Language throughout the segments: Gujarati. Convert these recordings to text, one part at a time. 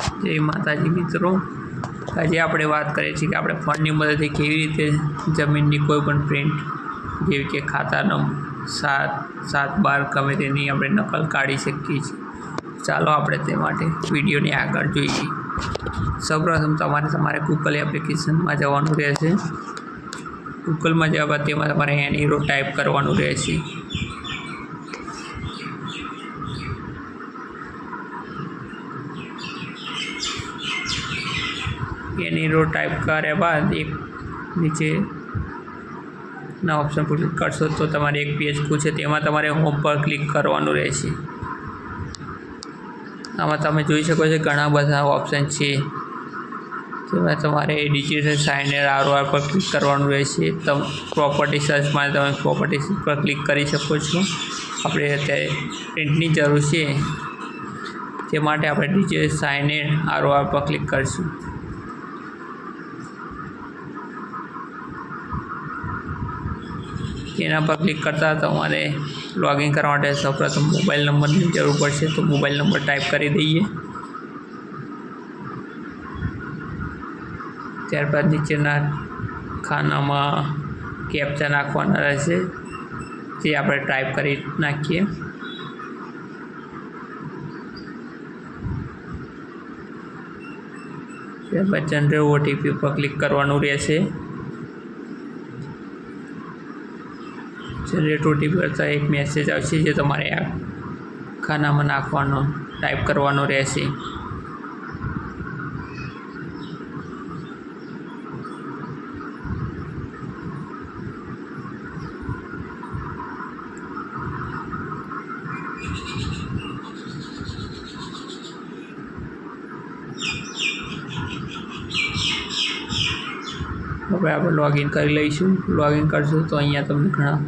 જય માતાજી મિત્રો. આજે આપણે વાત કરીએ છીએ કે આપણે ફંડની મદદથી કેવી રીતે જમીનની કોઈ પણ પ્રિન્ટ, જેવી કે ખાતાનો સાત સાત બાર ગમે તેની આપણે નકલ કાઢી શકીએ છીએ. ચાલો આપણે તે માટે વિડીયોને આગળ જોઈએ. સૌપ્રથમ તમારે તમારે ગૂગલ એપ્લિકેશનમાં જવાનું રહેશે. ગૂગલમાં જવા બાદ તેમાં તમારે એનીરો ટાઈપ કરવાનું રહેશે. એની રો ટાઈપ કર્યા બાદ એક નીચે ના ઓપ્શન પર ક્લિક કરશો તો તમારે એક પેજ ખુલશે તેમાં તમારે હોમ પર ક્લિક કરવાનું રહેશે આમાં તમે જોઈ શકો છો ઘણા બધા ઓપ્શન છે તેમાં તમારે ડિજિટલ સાઇનર આરઓઆર પર ક્લિક કરવાનું રહેશે તમ પ્રોપર્ટી સર્ચમાં તમે પ્રોપર્ટી પર ક્લિક કરી શકો છો આપણે અત્યારે પ્રિન્ટની જરૂર છે તે માટે આપણે ડિજિટલ સાઇનર આરઓઆર પર ક્લિક કરીશું તેના પર ક્લિક કરતાં તમારે લોગિન કરવા માટે સૌપ્રથમ મોબાઈલ નંબરની જરૂર પડશે. તો મોબાઈલ નંબર ટાઈપ કરી દઈએ. ત્યારબાદ નીચેના ખાનામાં કેપ્ચા નાખવાના રહેશે. જે આપણે ટાઈપ કરી નાખીએ. ત્યારબાદ જનરેટ ઓટીપી પર ક્લિક કરવાનું રહેશે. જનરેટ ઓટીપી કરતાં એક મેસેજ આવશે જે તમારે આ ખાનામાં નાખવાનો ટાઈપ કરવાનો રહેશે. હવે આપણે લોગિન કરી લઈશું. લોગિન કરશું તો અહીંયા તમને ઘણા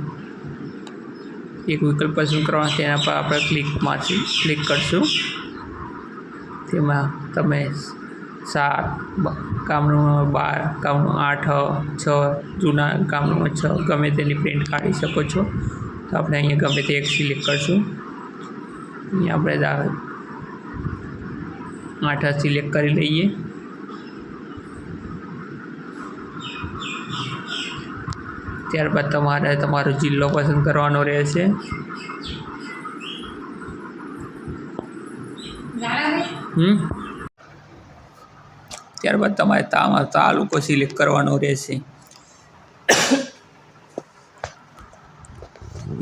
એક વિકલ્પ પસંદ કરવાનો તેના પર આપણે ક્લિકમાંથી ક્લિક કરશું. તેમાં તમે સાત કામનો બાર કામનો આઠ, છ, જૂના કામનો છ, ગમે તેની પ્રિન્ટ કાઢી શકો છો. તો આપણે અહીંયા ગમે તે એક સિલેક્ટ કરશું. અહીંયા આપણે આઠ સિલેક્ટ કરી લઈએ. ત્યારબાદ તમારે તમારો જિલ્લો પસંદ કરવાનો રહેશે. હમ? ત્યારબાદ તમારે તામાં, તાલુકો સિલેક્ટ કરવાનો રહેશે.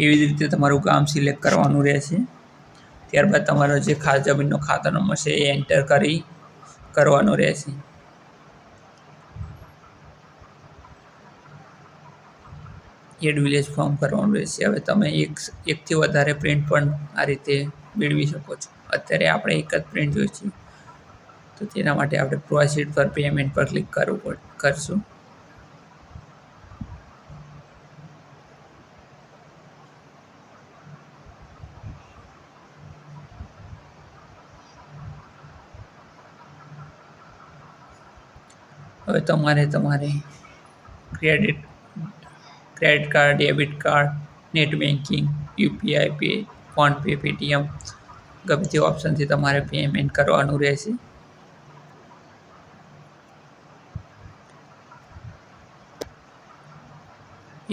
એવી જ રીતે તમારું ગામ સિલેક્ટ કરવાનું રહેશે. ત્યારબાદ તમારો જે ખાસ જમીનનો ખાતા નંબર છે એ એન્ટર કરી કરવાનો રહેશે. એડ વિલેજ ફોર્મ કરવાનું રહેશે. હવે તમે એક, એકથી વધારે પ્રિન્ટ પણ આ રીતે મેળવી શકો છો. અત્યારે આપણે એક જ પ્રિન્ટ જોઈએ છીએ. તો તેના માટે આપણે પ્રોસીડ પર પેમેન્ટ પર ક્લિક કરવું પડ, કરશું. હવે તમારે તમારે credit credit card debit card net banking UPI pay PhonePe Paytm ગમે તે ઓપ્શનથી તમારે પેમેન્ટ કરવાનું રહેશે.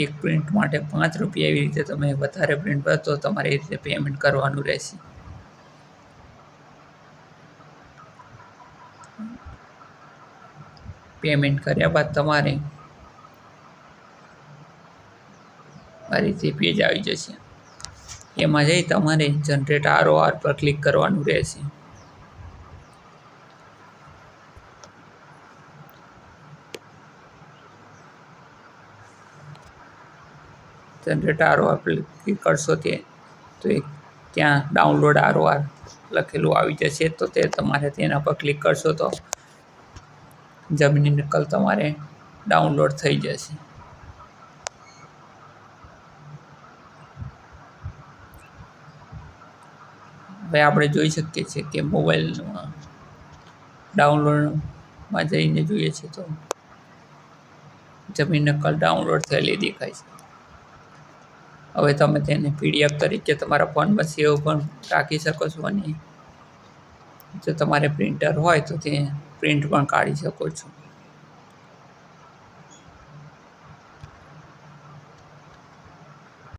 એક પ્રિન્ટ માટે પાંચ રૂપિયા એવી રીતે તમે વધારે પ્રિન્ટ ભરો તો તમારે એ રીતે પેમેન્ટ કરવાનું રહેશે. પેમેન્ટ કર્યા બાદ તમારે આ રીતે પેજ આવી જશે. એમાં જઈ તમારે જનરેટ આર આર પર ક્લિક કરવાનું રહેશે. જનરેટ આર આર પર ક્લિક કરશો તે, તો એક ત્યાં ડાઉનલોડ આર આર લખેલું આવી જશે. તો તે તમારે તેના પર ક્લિક કરશો તો જમીનની નકલ તમારે ડાઉનલોડ થઈ જશે. હવે આપણે જોઈ શકીએ છીએ કે મોબાઈલમાં ડાઉનલોડમાં જઈને જોઈએ છીએ તો જમીન નકલ ડાઉનલોડ થયેલી દેખાય છે. હવે તમે તેને પીડીએફ તરીકે તમારા ફોનમાં સેવ પણ રાખી શકો છો અને જો તમારે પ્રિન્ટર હોય તો તે પ્રિન્ટ પણ કાઢી શકો છો.